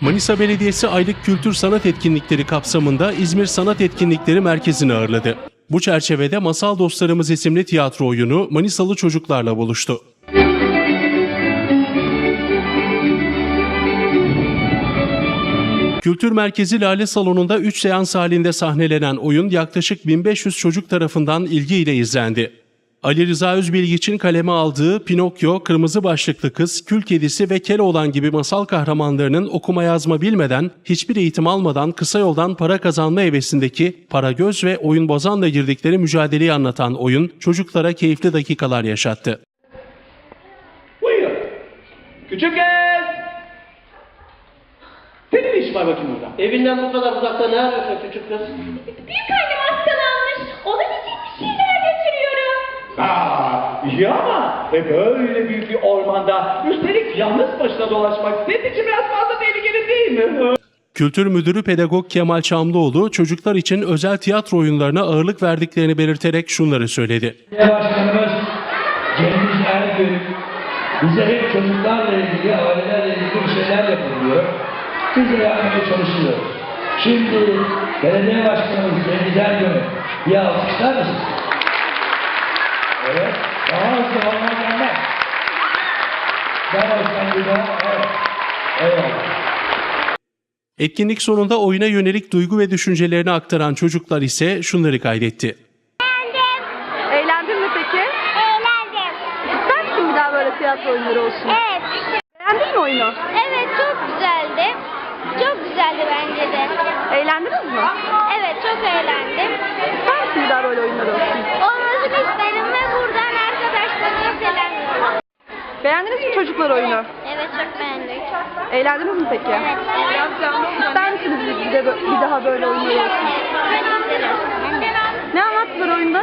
Manisa Belediyesi aylık kültür sanat etkinlikleri kapsamında İzmir Sanat Etkinlikleri Merkezi'ni ağırladı. Bu çerçevede Masal Dostlarımız isimli tiyatro oyunu Manisalı çocuklarla buluştu. Kültür Merkezi Lale Salonu'nda 3 seans halinde sahnelenen oyun yaklaşık 1500 çocuk tarafından ilgiyle izlendi. Ali Rıza Özbilgiç'in kaleme aldığı Pinokyo, Kırmızı Başlıklı Kız, Kül Kedisi ve Keloğlan gibi masal kahramanlarının okuma yazma bilmeden, hiçbir eğitim almadan kısa yoldan para kazanma hevesindeki Paragöz ve Oyun Bozan'la girdikleri mücadeleyi anlatan oyun çocuklara keyifli dakikalar yaşattı. Buyurun. Küçük kız. Senin ne işin var bakayım burada? Evinden bu kadar uzakta ne arıyorsun küçük kız? Büyük annem iyi ama ve böyle büyük bir ormanda üstelik yalnız başına dolaşmak senin için biraz fazla tehlikeli değil mi? Kültür Müdürü Pedagog Kemal Çamlıoğlu çocuklar için özel tiyatro oyunlarına ağırlık verdiklerini belirterek şunları söyledi. Başkanımız Cengiz Ergün bize hep çocuklarla ilgili, ailelerle ilgili bir şeyler yapılıyor. Biz de yapmaya çalışıyoruz. Şimdi belediye başkanımız Cengiz Ergün'ü bir alkışlar mısınız? Evet. Daha hızlı olmak gelmez. Evet. Eyvallah. Etkinlik sonunda oyuna yönelik duygu ve düşüncelerini aktaran çocuklar ise şunları kaydetti. Eğlendin mi peki? Eğlendim. İster misin bir daha böyle tiyatro oyunları olsun? Evet. Beğendin mi oyunu? Evet çok güzeldi. Çok güzeldi bence de. Eğlendiniz mi? Evet çok eğlendim. Beğendiniz mi çocuklar oyunu? Evet çok beğendik. Eğlendiniz mi peki? Evet. evet. İster misiniz bir, de, bir daha böyle oynayalım? Ne anlattılar oyunda?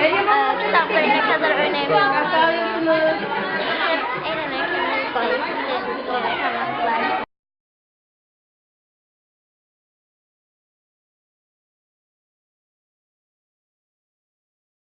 Ee, kitapları ne kadar önemli. Eğlenirken,